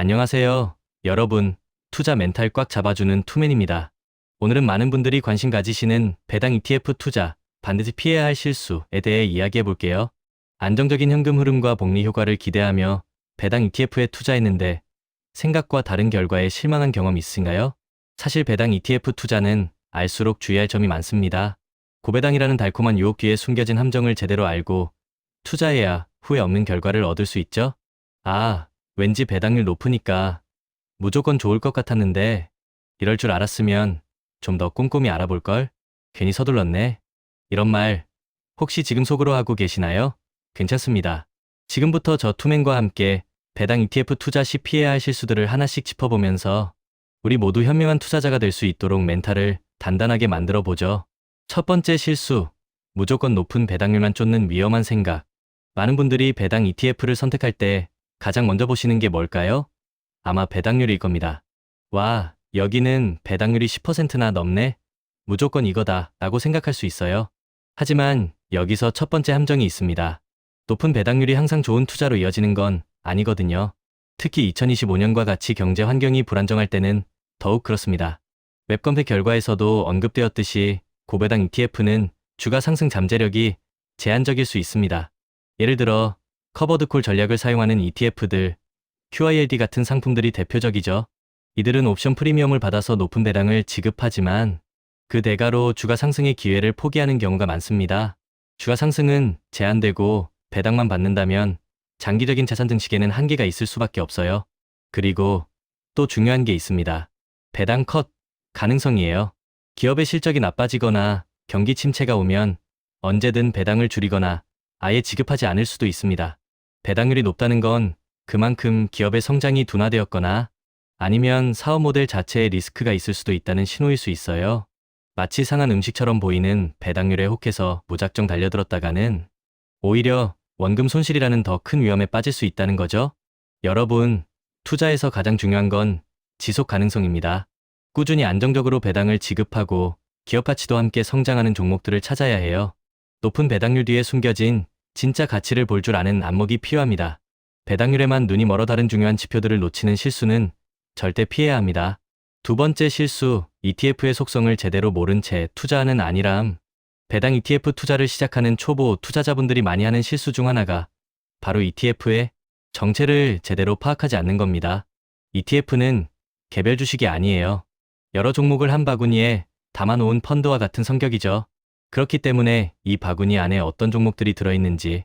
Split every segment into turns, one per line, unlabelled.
안녕하세요. 여러분, 투자 멘탈 꽉 잡아주는 투맨입니다. 오늘은 많은 분들이 관심 가지시는 배당 ETF 투자, 반드시 피해야 할 실수에 대해 이야기해 볼게요. 안정적인 현금 흐름과 복리 효과를 기대하며 배당 ETF에 투자했는데 생각과 다른 결과에 실망한 경험 있으신가요? 사실 배당 ETF 투자는 알수록 주의할 점이 많습니다. 고배당이라는 달콤한 유혹 뒤에 숨겨진 함정을 제대로 알고 투자해야 후회 없는 결과를 얻을 수 있죠? 아, 왠지 배당률 높으니까 무조건 좋을 것 같았는데 이럴 줄 알았으면 좀 더 꼼꼼히 알아볼 걸? 괜히 서둘렀네. 이런 말 혹시 지금 속으로 하고 계시나요? 괜찮습니다. 지금부터 저 투맨과 함께 배당 ETF 투자 시 피해야 할 실수들을 하나씩 짚어보면서 우리 모두 현명한 투자자가 될 수 있도록 멘탈을 단단하게 만들어 보죠. 첫 번째 실수, 무조건 높은 배당률만 쫓는 위험한 생각. 많은 분들이 배당 ETF를 선택할 때 가장 먼저 보시는 게 뭘까요? 아마 배당률일 겁니다. 와, 여기는 배당률이 10%나 넘네? 무조건 이거다 라고 생각할 수 있어요. 하지만 여기서 첫 번째 함정이 있습니다. 높은 배당률이 항상 좋은 투자로 이어지는 건 아니거든요. 특히 2025년과 같이 경제 환경이 불안정할 때는 더욱 그렇습니다. 웹 검색 결과에서도 언급되었듯이 고배당 ETF는 주가 상승 잠재력이 제한적일 수 있습니다. 예를 들어 커버드콜 전략을 사용하는 ETF들, QILD 같은 상품들이 대표적이죠. 이들은 옵션 프리미엄을 받아서 높은 배당을 지급하지만 그 대가로 주가 상승의 기회를 포기하는 경우가 많습니다. 주가 상승은 제한되고 배당만 받는다면 장기적인 자산 증식에는 한계가 있을 수밖에 없어요. 그리고 또 중요한 게 있습니다. 배당 컷 가능성이에요. 기업의 실적이 나빠지거나 경기 침체가 오면 언제든 배당을 줄이거나 아예 지급하지 않을 수도 있습니다. 배당률이 높다는 건 그만큼 기업의 성장이 둔화되었거나 아니면 사업 모델 자체에 리스크가 있을 수도 있다는 신호일 수 있어요. 마치 상한 음식처럼 보이는 배당률에 혹해서 무작정 달려들었다가는 오히려 원금 손실이라는 더 큰 위험에 빠질 수 있다는 거죠. 여러분, 투자에서 가장 중요한 건 지속 가능성입니다. 꾸준히 안정적으로 배당을 지급하고 기업 가치도 함께 성장하는 종목들을 찾아야 해요. 높은 배당률 뒤에 숨겨진 진짜 가치를 볼 줄 아는 안목이 필요합니다. 배당률에만 눈이 멀어 다른 중요한 지표들을 놓치는 실수는 절대 피해야 합니다. 두 번째 실수, ETF의 속성을 제대로 모른 채 투자하는 아니람. 배당 ETF 투자를 시작하는 초보 투자자분들이 많이 하는 실수 중 하나가 바로 ETF의 정체를 제대로 파악하지 않는 겁니다. ETF는 개별 주식이 아니에요. 여러 종목을 한 바구니에 담아놓은 펀드와 같은 성격이죠. 그렇기 때문에 이 바구니 안에 어떤 종목들이 들어있는지,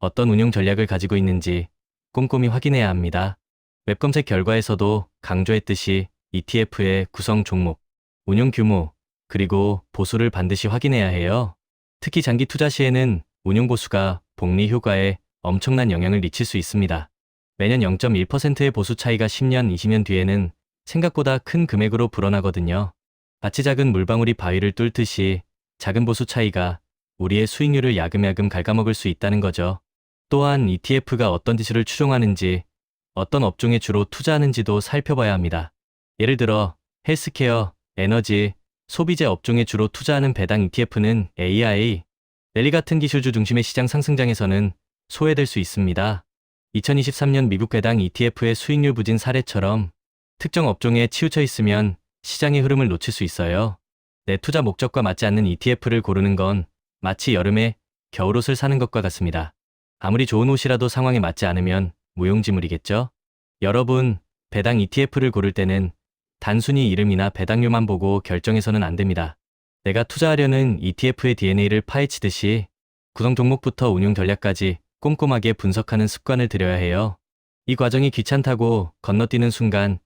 어떤 운용 전략을 가지고 있는지 꼼꼼히 확인해야 합니다. 웹 검색 결과에서도 강조했듯이 ETF의 구성 종목, 운용 규모, 그리고 보수를 반드시 확인해야 해요. 특히 장기 투자 시에는 운용 보수가 복리 효과에 엄청난 영향을 미칠 수 있습니다. 매년 0.1%의 보수 차이가 10년, 20년 뒤에는 생각보다 큰 금액으로 불어나거든요. 마치 작은 물방울이 바위를 뚫듯이 작은 보수 차이가 우리의 수익률을 야금야금 갉아먹을 수 있다는 거죠. 또한 ETF가 어떤 지수를 추종하는지, 어떤 업종에 주로 투자하는지도 살펴봐야 합니다. 예를 들어 헬스케어, 에너지, 소비재 업종에 주로 투자하는 배당 ETF는 AI, 랠리 같은 기술주 중심의 시장 상승장에서는 소외될 수 있습니다. 2023년 미국 배당 ETF의 수익률 부진 사례처럼 특정 업종에 치우쳐 있으면 시장의 흐름을 놓칠 수 있어요. 내 투자 목적과 맞지 않는 ETF를 고르는 건 마치 여름에 겨울옷을 사는 것과 같습니다. 아무리 좋은 옷이라도 상황에 맞지 않으면 무용지물이겠죠? 여러분, 배당 ETF를 고를 때는 단순히 이름이나 배당률만 보고 결정해서는 안 됩니다. 내가 투자하려는 ETF의 DNA를 파헤치듯이 구성 종목부터 운용 전략까지 꼼꼼하게 분석하는 습관을 들여야 해요. 이 과정이 귀찮다고 건너뛰는 순간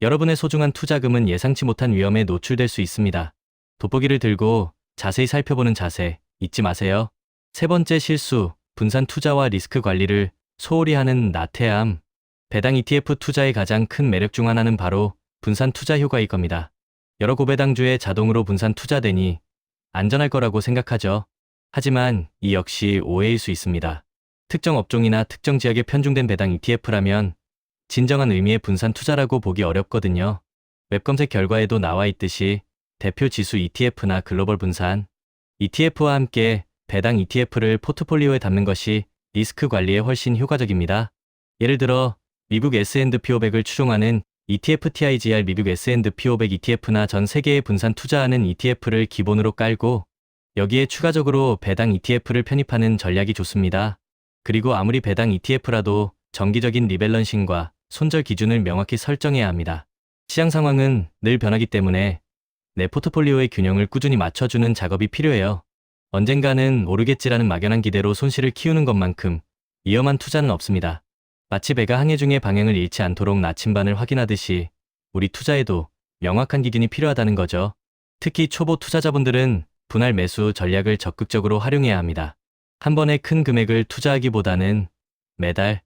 여러분의 소중한 투자금은 예상치 못한 위험에 노출될 수 있습니다. 돋보기를 들고 자세히 살펴보는 자세 잊지 마세요. 세 번째 실수, 분산 투자와 리스크 관리를 소홀히 하는 나태함. 배당 ETF 투자의 가장 큰 매력 중 하나는 바로 분산 투자 효과일 겁니다. 여러 고배당주에 자동으로 분산 투자되니 안전할 거라고 생각하죠. 하지만 이 역시 오해일 수 있습니다. 특정 업종이나 특정 지역에 편중된 배당 ETF라면 진정한 의미의 분산 투자라고 보기 어렵거든요. 웹 검색 결과에도 나와 있듯이 대표 지수 ETF나 글로벌 분산, ETF와 함께 배당 ETF를 포트폴리오에 담는 것이 리스크 관리에 훨씬 효과적입니다. 예를 들어 미국 S&P 500을 추종하는 ETF TIGR 미국 S&P 500 ETF나 전 세계에 분산 투자하는 ETF를 기본으로 깔고 여기에 추가적으로 배당 ETF를 편입하는 전략이 좋습니다. 그리고 아무리 배당 ETF라도 정기적인 리밸런싱과 손절 기준을 명확히 설정해야 합니다. 시장 상황은 늘 변하기 때문에 내 포트폴리오의 균형을 꾸준히 맞춰주는 작업이 필요해요. 언젠가는 오르겠지라는 막연한 기대로 손실을 키우는 것만큼 위험한 투자는 없습니다. 마치 배가 항해 중에 방향을 잃지 않도록 나침반을 확인하듯이 우리 투자에도 명확한 기준이 필요하다는 거죠. 특히 초보 투자자분들은 분할 매수 전략을 적극적으로 활용해야 합니다. 한 번에 큰 금액을 투자하기보다는 매달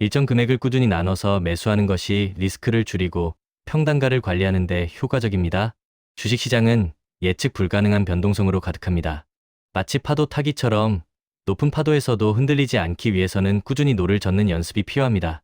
일정 금액을 꾸준히 나눠서 매수하는 것이 리스크를 줄이고 평단가를 관리하는 데 효과적입니다. 주식시장은 예측 불가능한 변동성으로 가득합니다. 마치 파도 타기처럼 높은 파도에서도 흔들리지 않기 위해서는 꾸준히 노를 젓는 연습이 필요합니다.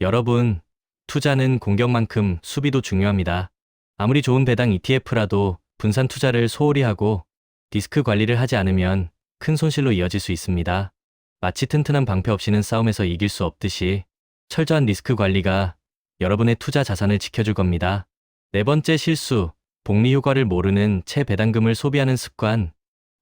여러분, 투자는 공격만큼 수비도 중요합니다. 아무리 좋은 배당 ETF라도 분산 투자를 소홀히 하고 디스크 관리를 하지 않으면 큰 손실로 이어질 수 있습니다. 마치 튼튼한 방패 없이는 싸움에서 이길 수 없듯이 철저한 리스크 관리가 여러분의 투자 자산을 지켜줄 겁니다. 네 번째 실수, 복리 효과를 모르는 채 배당금을 소비하는 습관.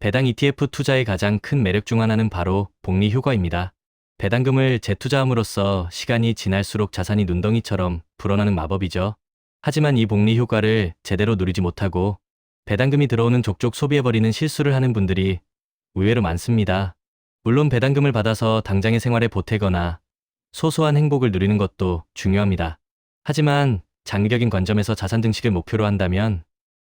배당 ETF 투자의 가장 큰 매력 중 하나는 바로 복리 효과입니다. 배당금을 재투자함으로써 시간이 지날수록 자산이 눈덩이처럼 불어나는 마법이죠. 하지만 이 복리 효과를 제대로 누리지 못하고 배당금이 들어오는 족족 소비해버리는 실수를 하는 분들이 의외로 많습니다. 물론 배당금을 받아서 당장의 생활에 보태거나 소소한 행복을 누리는 것도 중요합니다. 하지만 장기적인 관점에서 자산 증식을 목표로 한다면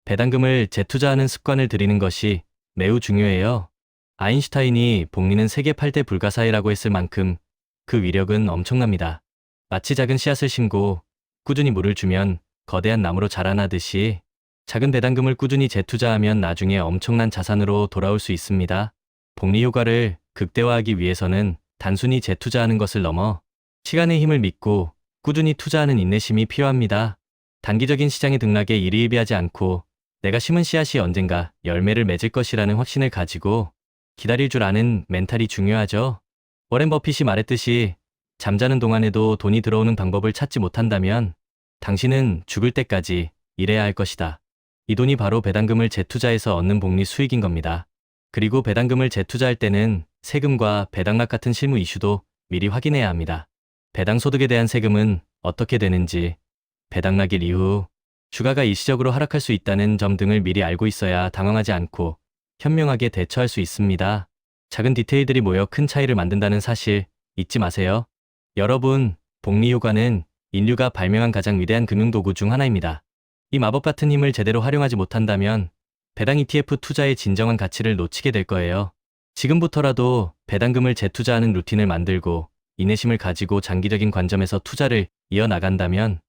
배당금을 재투자하는 습관을 들이는 것이 매우 중요해요. 아인슈타인이 복리는 세계 8대 불가사의라고 했을 만큼 그 위력은 엄청납니다. 마치 작은 씨앗을 심고 꾸준히 물을 주면 거대한 나무로 자라나듯이 작은 배당금을 꾸준히 재투자하면 나중에 엄청난 자산으로 돌아올 수 있습니다. 복리 효과를 극대화하기 위해서는 단순히 재투자하는 것을 넘어 시간의 힘을 믿고 꾸준히 투자하는 인내심이 필요합니다. 단기적인 시장의 등락에 일희일비하지 않고 내가 심은 씨앗이 언젠가 열매를 맺을 것이라는 확신을 가지고 기다릴 줄 아는 멘탈이 중요하죠. 워렌 버핏이 말했듯이 잠자는 동안에도 돈이 들어오는 방법을 찾지 못한다면 당신은 죽을 때까지 일해야 할 것이다. 이 돈이 바로 배당금을 재투자해서 얻는 복리 수익인 겁니다. 그리고 배당금을 재투자할 때는 세금과 배당락 같은 실무 이슈도 미리 확인해야 합니다. 배당 소득에 대한 세금은 어떻게 되는지, 배당락일 이후 주가가 일시적으로 하락할 수 있다는 점 등을 미리 알고 있어야 당황하지 않고 현명하게 대처할 수 있습니다. 작은 디테일들이 모여 큰 차이를 만든다는 사실 잊지 마세요. 여러분, 복리 효과는 인류가 발명한 가장 위대한 금융도구 중 하나입니다. 이 마법 같은 힘을 제대로 활용하지 못한다면 배당 ETF 투자의 진정한 가치를 놓치게 될 거예요. 지금부터라도 배당금을 재투자하는 루틴을 만들고 인내심을 가지고 장기적인 관점에서 투자를 이어나간다면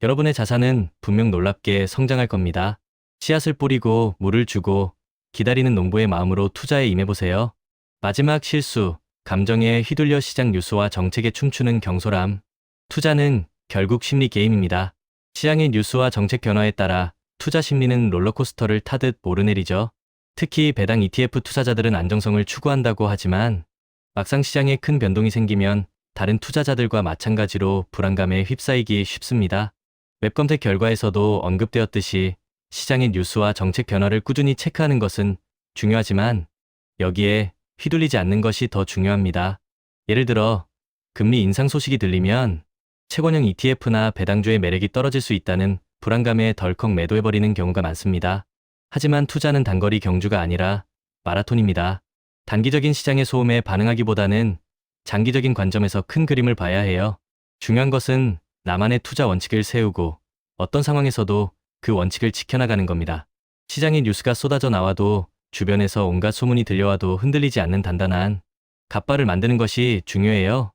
여러분의 자산은 분명 놀랍게 성장할 겁니다. 씨앗을 뿌리고 물을 주고 기다리는 농부의 마음으로 투자에 임해보세요. 마지막 실수, 감정에 휘둘려 시장 뉴스와 정책에 춤추는 경솔함. 투자는 결국 심리 게임입니다. 시장의 뉴스와 정책 변화에 따라 투자 심리는 롤러코스터를 타듯 오르내리죠. 특히 배당 ETF 투자자들은 안정성을 추구한다고 하지만 막상 시장에 큰 변동이 생기면 다른 투자자들과 마찬가지로 불안감에 휩싸이기 쉽습니다. 웹검색 결과에서도 언급되었듯이 시장의 뉴스와 정책 변화를 꾸준히 체크하는 것은 중요하지만 여기에 휘둘리지 않는 것이 더 중요합니다. 예를 들어 금리 인상 소식이 들리면 채권형 ETF나 배당주의 매력이 떨어질 수 있다는 불안감에 덜컥 매도해버리는 경우가 많습니다. 하지만 투자는 단거리 경주가 아니라 마라톤입니다. 단기적인 시장의 소음에 반응하기보다는 장기적인 관점에서 큰 그림을 봐야 해요. 중요한 것은 나만의 투자 원칙을 세우고 어떤 상황에서도 그 원칙을 지켜나가는 겁니다. 시장의 뉴스가 쏟아져 나와도 주변에서 온갖 소문이 들려와도 흔들리지 않는 단단한 갑바를 만드는 것이 중요해요.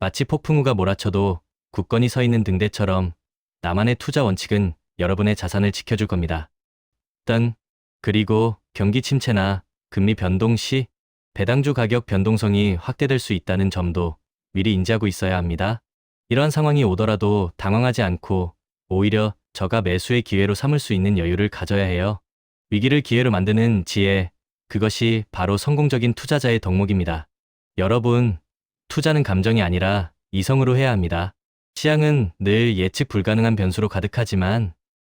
마치 폭풍우가 몰아쳐도 굳건히 서 있는 등대처럼 나만의 투자 원칙은 여러분의 자산을 지켜줄 겁니다. 등 그리고 경기 침체나 금리 변동 시 배당주 가격 변동성이 확대될 수 있다는 점도 미리 인지하고 있어야 합니다. 이러한 상황이 오더라도 당황하지 않고 오히려 저가 매수의 기회로 삼을 수 있는 여유를 가져야 해요. 위기를 기회로 만드는 지혜, 그것이 바로 성공적인 투자자의 덕목입니다. 여러분, 투자는 감정이 아니라 이성으로 해야 합니다. 시장은 늘 예측 불가능한 변수로 가득하지만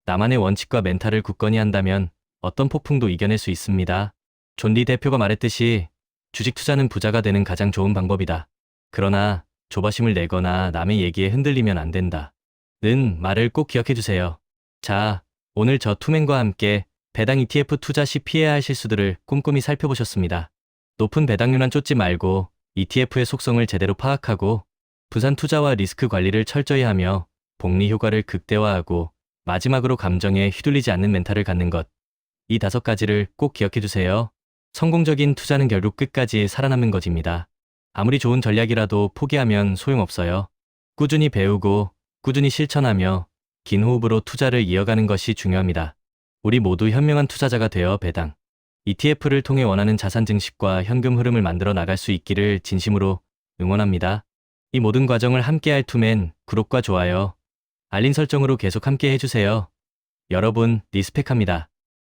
나만의 원칙과 멘탈을 굳건히 한다면 어떤 폭풍도 이겨낼 수 있습니다. 존리 대표가 말했듯이 주식 투자는 부자가 되는 가장 좋은 방법이다. 그러나 조바심을 내거나 남의 얘기에 흔들리면 안 된다. 는 말을 꼭 기억해 주세요. 자, 오늘 저 투맨과 함께 배당 ETF 투자 시 피해야 할 실수들을 꼼꼼히 살펴보셨습니다. 높은 배당률만 쫓지 말고 ETF의 속성을 제대로 파악하고 부산 투자와 리스크 관리를 철저히 하며 복리 효과를 극대화하고 마지막으로 감정에 휘둘리지 않는 멘탈을 갖는 것. 이 다섯 가지를 꼭 기억해 두세요. 성공적인 투자는 결국 끝까지 살아남는 것입니다. 아무리 좋은 전략이라도 포기하면 소용없어요. 꾸준히 배우고 꾸준히 실천하며 긴 호흡으로 투자를 이어가는 것이 중요합니다. 우리 모두 현명한 투자자가 되어 배당, ETF를 통해 원하는 자산 증식과 현금 흐름을 만들어 나갈 수 있기를 진심으로 응원합니다. 이 모든 과정을 함께할 투맨 구독과 좋아요, 알림 설정으로 계속 함께 해주세요. 여러분, 리스펙합니다.